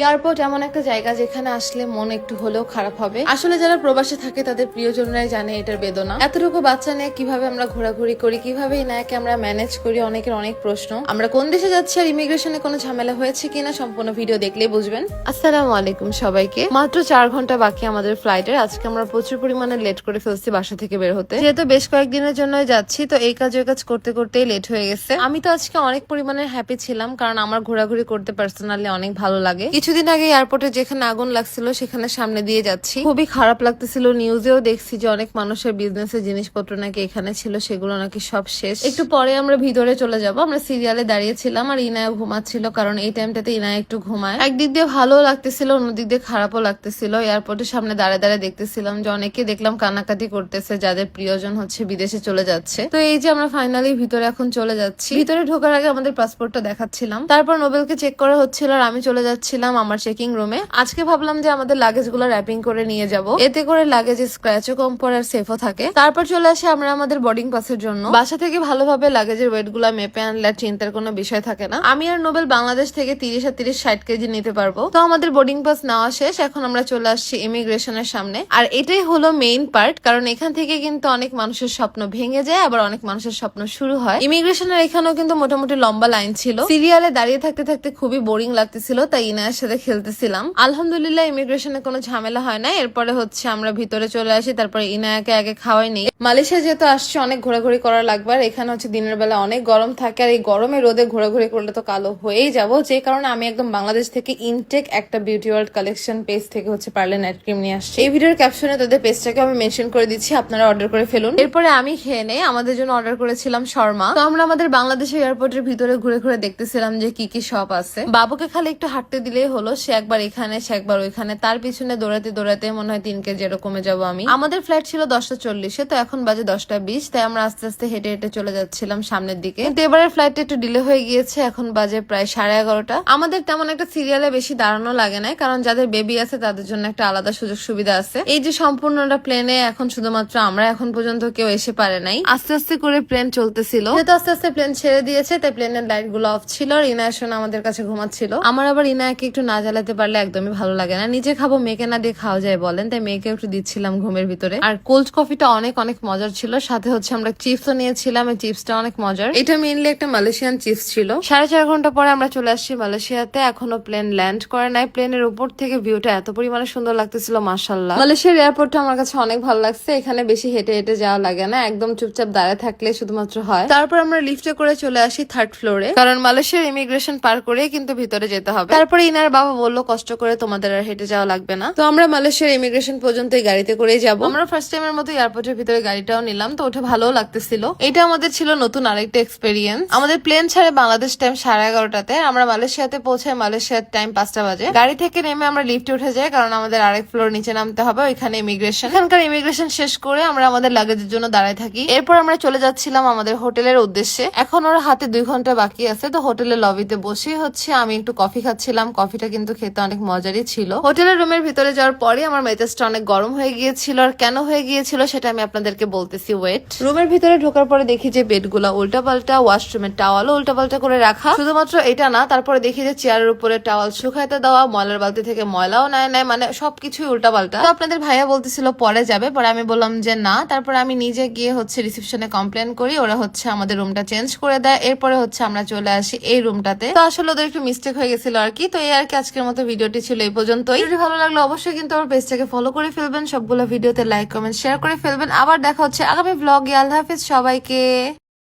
Airport এমন একটা জায়গা যেখানে আসলে মন একটু হলেও খারাপ হবে। আসলে যারা প্রবাসে থাকে, তাদের প্রিয়জনরাই জানে এটার বেদনা। এতটুকু বাচ্চা নিয়ে কীভাবে আমরা ঘোরাঘুরি করি, কীভাবে নায়কে আমরা ম্যানেজ করি, অনেকের অনেক প্রশ্ন। আমরা কোন দেশে যাচ্ছি আর ইমিগ্রেশনে কোনো ঝামেলা হয়েছে কিনা সম্পূর্ণ ভিডিও দেখলেই বুঝবেন। আসসালামু আলাইকুম সবাইকে। মাত্র চার ঘণ্টা বাকি আমাদের ফ্লাইটের আজকে আমরা প্রচুর পরিমাণে লেট করে ফেলছি বাসা থেকে বের হতে। যেহেতু বেশ কয়েকদিনের জন্য যাচ্ছি, তো এই কাজ, ওই কাজ করতে করতেই লেট হয়ে গেছে। আমি তো আজকে অনেক পরিমাণে হ্যাপি ছিলাম, কারণ আমার ঘোরাঘুরি করতে পার্সোনালি অনেক ভালো লাগে। কিছুদিন আগে এয়ারপোর্টে যেখানে আগুন লাগছিল, সেখানে সামনে দিয়ে যাচ্ছি। খুবই খারাপ লাগতেছিল। নিউজেও দেখছি যে অনেক মানুষের বিজনেসের জিনিসপত্র নাকি এখানে ছিল, সেগুলো নাকি সব শেষ। একটু পরে আমরা ভিতরে চলে যাব। আমরা সিরিয়ালে দাঁড়িয়েছিলাম আর ইনায়া ঘুমাচ্ছিল, কারণ এই টাইমটাতে ইনায়া একটু ঘুমায়। একদিক দিয়ে ভালো লাগতেছিল, অন্যদিক দিয়ে খারাপও লাগতেছিল। এয়ারপোর্টের সামনে দাঁড়ায় দাঁড়ায় দেখতেছিলাম যে অনেকে দেখলাম কান্নাকাটি করতেছে, যাদের প্রিয়জন হচ্ছে বিদেশে চলে যাচ্ছে। তো এই যে আমরা ফাইনালি ভিতরে এখন চলে যাচ্ছি। ভিতরে ঢোকার আগে আমাদের পাসপোর্টটা দেখাচ্ছিলাম। তারপর নোবেলকে চেক করা হচ্ছিল আর আমি চলে যাচ্ছিলাম। আমার চেকিং রুমে আজকে ভাবলাম যে আমাদের লাগেজগুলো র্যাপিং করে নিয়ে যাব। এতে করে লাগেজ স্ক্র্যাচও কম পড়ে আর সেফও থাকে। তারপর চলে আসি আমরা আমাদের বোর্ডিং পাসের জন্য। বাসা থেকে ভালোভাবে লাগেজের ওয়েটগুলা মেপে আনলে চিন্তার কোনো বিষয় থাকে না। আমি আর নোবেল বাংলাদেশ থেকে তিরিশ আর তিরিশ ষাট কেজি নিতে পারব। তো আমাদের বোর্ডিং পাস নেওয়া শেষ। এখন আমরা চলে আসছি ইমিগ্রেশনের সামনে। আর এটাই হলো মেইন পার্ট কারণ এখান থেকে কিন্তু অনেক মানুষের স্বপ্ন ভেঙে যায়, আবার অনেক মানুষের স্বপ্ন শুরু হয়। ইমিগ্রেশনের এখানেও কিন্তু মোটামুটি লম্বা লাইন ছিল। সিরিয়ালে দাঁড়িয়ে থাকতে থাকতে খুবই বোরিং লাগতেছিল, তাই ইনায়ের সাথে খেলতেছিলাম। আলহামদুলিল্লাহ ইমিগ্রেশনে কোনো ঝামেলা হয় না এরপরে হচ্ছে আমরা ভিতরে চলে আসি, তারপরে ইনায়াকে আগে খাওয়াই নেই। মালয়েশিয়া যেহেতু আসছে, অনেক ঘোরাঘুরি করা লাগবে। আর এখানে হচ্ছে দিনের বেলা অনেক গরম থাকে। আর এই গরমে রোদে ঘোরাঘুরি করলে তো কালো হয়েই যাব। যে কারণে আমি একদম বাংলাদেশ থেকে ইনটেক একটা বিউটি ওয়ার্ল্ড কালেকশন পেজ থেকে হচ্ছে পার্লে নাইট ক্রিম নিয়ে আসছি। এই ভিডিওর ক্যাপশনে তাদের পেজটাকে আমি মেনশন করে দিচ্ছি। আপনারা অর্ডার করে ফেলুন। এরপরে আমি খেয়ে নেই। আমাদের জন্য অর্ডার করেছিলাম শর্মা। তো আমরা আমাদের বাংলাদেশের এয়ারপোর্টের ভিতরে ঘুরে ঘুরে দেখতেছিলাম যে কি কি শপ আছে। বাবুকে খালি একটু হাঁটতে দিলেই হলো সে একবার এখানে, সে একবার ওইখানে। তার পিছনে দৌড়াতে দৌড়াতে মনে হয় তিন কেজি এরকমে যাব আমি। আমাদের ফ্লাইট ছিল দশটা চল্লিশে, তো এখন বাজে দশটা বিশ, তাই আমরা আস্তে আস্তে হেঁটে হেঁটে চলে যাচ্ছিলাম সামনের দিকে। কিন্তু এবারের ফ্লাইটটা একটু ডিলে হয়ে গিয়েছে, এখন বাজে প্রায় সাড়ে এগারোটা। আমাদের তেমন একটা সিরিয়ালে বেশি দাঁড়ানো লাগে না কারণ যাদের বেবি আছে তাদের জন্য একটা আলাদা সুযোগ সুবিধা আছে। এই যে সম্পূর্ণটা প্লেনে এখন শুধুমাত্র আমরা এখন পর্যন্ত কেউ এসে পারে নাই। আস্তে আস্তে করে প্লেন চলতেছিল। যেহেতু আস্তে আস্তে প্লেন ছেড়ে দিয়েছে, তাই প্লেনের লাইটগুলো অফ ছিল, আর ইনায়ের শোনা আমাদের কাছে ঘুমাচ্ছিল। আমার আবার ইনায়াকে একটু না জ্বালাতে পারলে একদমই ভালো লাগে না। নিজে খাব মেয়েকে না দিয়ে খাওয়া যায় বলেন। তাই মেয়েকে একটু দিচ্ছিলাম ঘুমের ভিতরে। আর কোল্ড কফিটা অনেক অনেক মজার ছিল। সাথে হচ্ছে আমরা চিপসও নিয়েছিলাম এই চিপসটা অনেক মজার। এটা মেইনলি একটা মালয়েশিয়ান চিপস ছিল। সাড়ে চার ঘণ্টা পরে আমরা চলে আসছি মালয়েশিয়াতে। এখনও প্লেন ল্যান্ড করে নাই। প্লেনের উপর থেকে ভিউটা এত পরিমাণে সুন্দর লাগতেছিল মাসাল্লাহ মালয়েশিয়ার এয়ারপোর্টটা আমার কাছে অনেক ভালো লাগছে। এখানে বেশি হেঁটে হেঁটে যাওয়া লাগে না। একদম চুপচাপ দাঁড়ায় থাকলে শুধুমাত্র হয়। তারপর আমরা লিফটে করে চলে আসি থার্ড ফ্লোরে কারণ মালয়েশিয়ার ইমিগ্রেশন পার করে কিন্তু ভিতরে যেতে হবে। তারপরে ইনার বাবা বলল কষ্ট করে তোমাদের আর হেঁটে যাওয়া লাগবে না। তো আমরা মালয়েশিয়ার ইমিগ্রেশন পর্যন্ত গাড়িতে করেই যাব। আমরা ফার্স্ট টাইমের মতো এয়ারপোর্টের ভিতরে গাড়িটাও নিলাম তো ওটা ভালো লাগতেছিল। এটা আমাদের ছিল নতুন আরেকটা এক্সপেরিয়েন্স আমাদের প্লেন ছাড়ে বাংলাদেশ টাইম সাড়ে এগারোটাতে আমরা মালয়েশিয়াতে পৌঁছাই মালয়েশিয়ার টাইম পাঁচটা বাজে। গাড়ি থেকে নেমে আমরা লিফটে উঠে যাই কারণ আমাদের আরেক ফ্লোর নিচে নামতে হবে ওইখানে ইমিগ্রেশন এখানকার ইমিগ্রেশন শেষ করে আমরা আমাদের লাগেজের জন্য দাঁড়ায় থাকি। এরপর আমরা চলে যাচ্ছিলাম আমাদের হোটেলের উদ্দেশ্যে। এখন ওর হাতে দুই ঘণ্টা বাকি আছে তো হোটেলের লবিতে বসে হচ্ছে আমি একটু কফি খাচ্ছিলাম কফিটা কিন্তু খেতে অনেক মজারই ছিল। হোটেলের রুমের ভিতরে যাওয়ার পরে আমার মেজাজটা অনেক গরম হয়ে গিয়েছিল। আর কেন হয়ে গিয়েছিল সেটা আমি আপনাদেরকে বলতেছি ওয়েট রুমের ভিতরে ঢোকার পরে দেখি যে বেডগুলা উল্টা পাল্টা ওয়াশরুমের টাওয়ালও উল্টা পাল্টা করে রাখা। শুধুমাত্র এটা না, তারপরে দেখি যে চেয়ারের উপরে টাওয়াল শুকাইতে দেওয়া, ময়লার বালতি থেকে ময়লাও নেয় নেয় মানে সবকিছুই উল্টা পাল্টা তো আপনাদের ভাইয়া বলতেছিল পরে যাবে, পরে আমি বললাম যে না, তারপরে আমি নিজে গিয়ে হচ্ছে রিসেপশনে কমপ্লেন করি, ওরা হচ্ছে আমাদের রুমটা চেঞ্জ করে দেয়, এরপরে হচ্ছে আমরা চলে আসি এই রুমটাতে তো আসলে ওদের একটু মিস্টেক হয়ে গেছিল আর কি, তো এই আর কি আজকের মতো ভিডিওটি ছিল এই পর্যন্তই। যদি ভালো লাগল অবশ্যই কিন্তু আমার পেজটাকে ফলো করে ফেলবেন, সবগুলো ভিডিওতে লাইক কমেন্ট শেয়ার করে ফেলবেন। আবার দেখা হচ্ছে আগামী ব্লগে আল্লাহ হাফিজ সবাইকে।